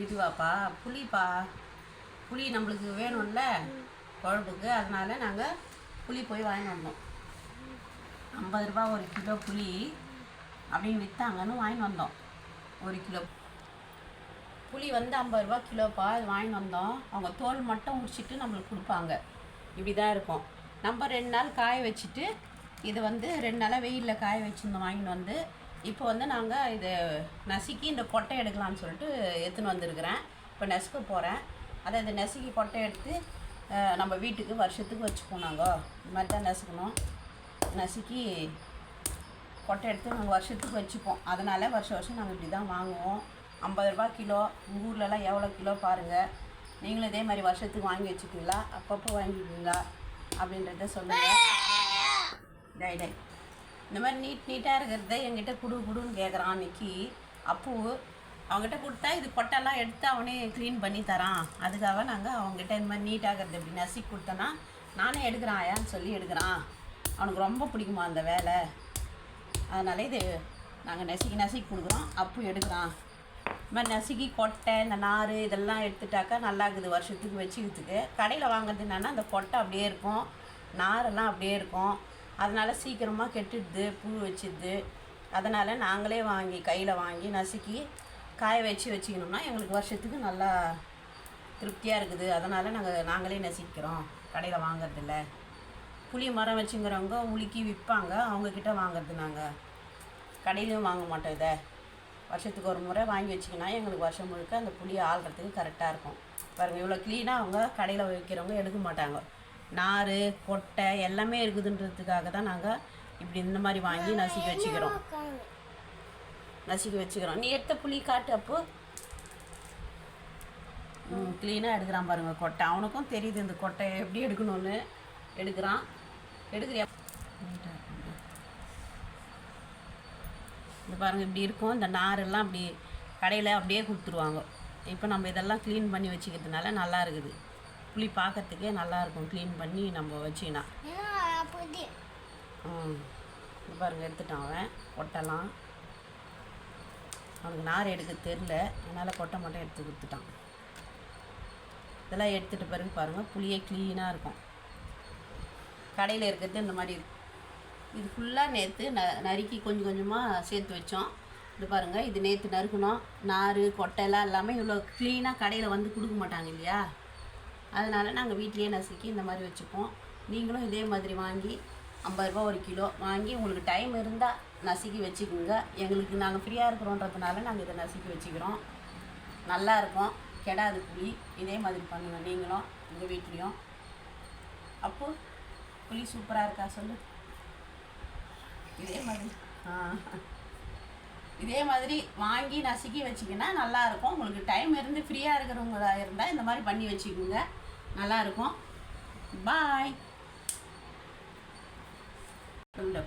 இதுவாப்பா? புளிப்பா? புளி நம்மளுக்கு வேணும்ல? குழம்புக்கு. அதனால் நாங்கள் புளி போய் வாங்கி வந்தோம். ஐம்பது ரூபா ஒரு கிலோ புளி அப்படின்னு விற்றாங்கன்னு வாங்கி வந்தோம். ஒரு கிலோ புளி வந்து ஐம்பது ரூபா கிலோப்பா அது வாங்கி வந்தோம். அவங்க தோல் மட்டும் உரிச்சிட்டு நம்மளுக்கு கொடுப்பாங்க. இப்படி தான் இருக்கும். நம்ம ரெண்டு நாள் காய வச்சுட்டு இது வந்து ரெண்டு நாளாக வெயிலில் காய வச்சுருந்தோம் வாங்கிட்டு வந்து இப்போ வந்து நாங்கள் இது நசுக்கி இந்த கொட்டை எடுக்கலாம்னு சொல்லிட்டு எடுத்துன்னு வந்திருக்கிறேன். இப்போ நெசுக்க போகிறேன் அதை இந்த நெசுக்கி கொட்டை எடுத்து நம்ம வீட்டுக்கு வருஷத்துக்கு வச்சுப்போம் நாங்கள் இது மாதிரி தான் நசுக்கணும். நசுக்கி கொட்டை எடுத்து நாங்கள் வருஷத்துக்கு வச்சுப்போம். அதனால் வருஷம் வருஷம் நாங்கள் இப்படி தான் வாங்குவோம். ஐம்பது ரூபா கிலோ. உங்கள் ஊர்லலாம் எவ்வளோ கிலோ பாருங்கள் நீங்களும் இதே மாதிரி வருஷத்துக்கு வாங்கி வச்சுப்பீங்களா? அப்பப்போ வாங்கிக்கிங்களா அப்படின்றத சொல்லுங்கள் டை டை இந்த மாதிரி நீட் நீட்டாக இருக்கிறத என்கிட்ட குடு குடுன்னு கேட்குறான் அன்னைக்கு. அப்போ அவங்ககிட்ட கொடுத்தா இது கொட்டெல்லாம் எடுத்து அவனே க்ளீன் பண்ணி தரான். அதுக்காக நாங்கள் அவங்ககிட்ட இந்த மாதிரி இருக்கிறது இப்படி நசுக்கி கொடுத்தோன்னா நானே எடுக்கிறான் ஆயான்னு சொல்லி எடுக்கிறான். அவனுக்கு ரொம்ப பிடிக்குமா அந்த வேலை? அதனால இது நாங்கள் நசுக்கி நசுக்கி கொடுக்குறோம். அப்போ எடுக்கிறான். இந்த மாதிரி நசுக்கி கொட்டை இந்த நார் இதெல்லாம் எடுத்துட்டாக்கா நல்லா இருக்குது வருஷத்துக்கு வச்சுக்கிறதுக்கு. கடையில் வாங்குறது என்னென்னா அந்த கொட்டை அப்படியே இருக்கும். நாரெல்லாம் அப்படியே இருக்கும். அதனால் சீக்கிரமாக கெட்டுடுது புழு வச்சிடுது. அதனால் நாங்களே வாங்கி கையில் வாங்கி நசுக்கி காய வச்சு வச்சுக்கணும்னா எங்களுக்கு வருஷத்துக்கு நல்லா திருப்தியாக இருக்குது. அதனால் நாங்கள் நாங்களே நசிக்கிறோம். கடையில் வாங்குறதில்ல. புளி மரம் வச்சுங்கிறவங்க உலுக்கி விற்பாங்க அவங்கக்கிட்ட வாங்குறது நாங்கள் கடையிலையும் வாங்க மாட்டோம் இதை. வருஷத்துக்கு ஒரு முறை வாங்கி வச்சிங்கன்னா எங்களுக்கு வருஷம் முழுக்க அந்த புளியை ஆள்றதுக்கு கரெக்டாக இருக்கும். பாருங்கள் இவ்வளோ க்ளீனாக அவங்க கடையில் வைக்கிறவங்க எடுக்க மாட்டாங்க. நார் கொட்டை எல்லாமே இருக்குதுன்றதுக்காக தான் நாங்கள் இப்படி இந்த மாதிரி வாங்கி நசுக்கி வச்சுக்கிறோம். நசுக்கி வச்சுக்கிறோம். நீ எடுத்த புளி காட்டு அப்போ. க்ளீனாக எடுக்கிறான் பாருங்க கொட்டை. அவனுக்கும் தெரியுது இந்த கொட்டை எப்படி எடுக்கணும்னு. எடுக்கிறான். எடுக்கிறியா? இது பாருங்க இப்படி இருக்கும். இந்த நாரெல்லாம் அப்படி கடையில் அப்படியே கொடுத்துருவாங்க. இப்போ நம்ம இதெல்லாம் க்ளீன் பண்ணி வச்சுக்கிறதுனால நல்லா இருக்குது. புளி பார்க்கறதுக்கே நல்லா இருக்கும் க்ளீன் பண்ணி நம்ம வச்சிங்கன்னா ம் இது பாருங்க எடுத்துட்டான் அவன். கொட்டெல்லாம் அவனுக்கு நார் எடுக்க தெரில அதனால் கொட்டை மட்டும் எடுத்து கொடுத்துட்டான். இதெல்லாம் எடுத்துகிட்டு பிறகு பாருங்கள் புளியே க்ளீனாக இருக்கும். கடையில் இருக்கிறது இந்த மாதிரி இருக்கும். இது ஃபுல்லாக நேற்று ந நறுக்கி கொஞ்சம் கொஞ்சமாக சேர்த்து வச்சோம். இது பாருங்கள் இது நேற்று நறுக்கணும் நார் கொட்டைலாம் எல்லாமே இவ்வளோ க்ளீனாக கடையில் வந்து கொடுக்க மாட்டாங்க இல்லையா? அதனால் நாங்கள் வீட்டிலேயே நசுக்கி இந்த மாதிரி வச்சுப்போம். நீங்களும் இதே மாதிரி வாங்கி ஐம்பது ரூபா ஒரு கிலோ வாங்கி உங்களுக்கு டைம் இருந்தால் நசுக்கி வச்சுக்கோங்க. எங்களுக்கு நாங்கள் ஃப்ரீயாக இருக்கிறோன்றதுனால நாங்கள் இதை நசுக்கி வச்சுக்கிறோம். நல்லா இருக்கும். கெடாது புளி இதே மாதிரி பண்ணுங்க. நீங்களும் உங்கள் வீட்லேயும். அப்போ புளி சூப்பராக இருக்கா சொல்லு. இதே மாதிரி. ஆ. இதே மாதிரி வாங்கி நசுக்கி வச்சிங்கன்னா நல்லாயிருக்கும் உங்களுக்கு டைம் இருந்து ஃப்ரீயாக இருக்கிறவங்களா இருந்தால் இந்த மாதிரி பண்ணி வச்சுக்கோங்க. நல்லா இருக்கும் பாய் சொல்லு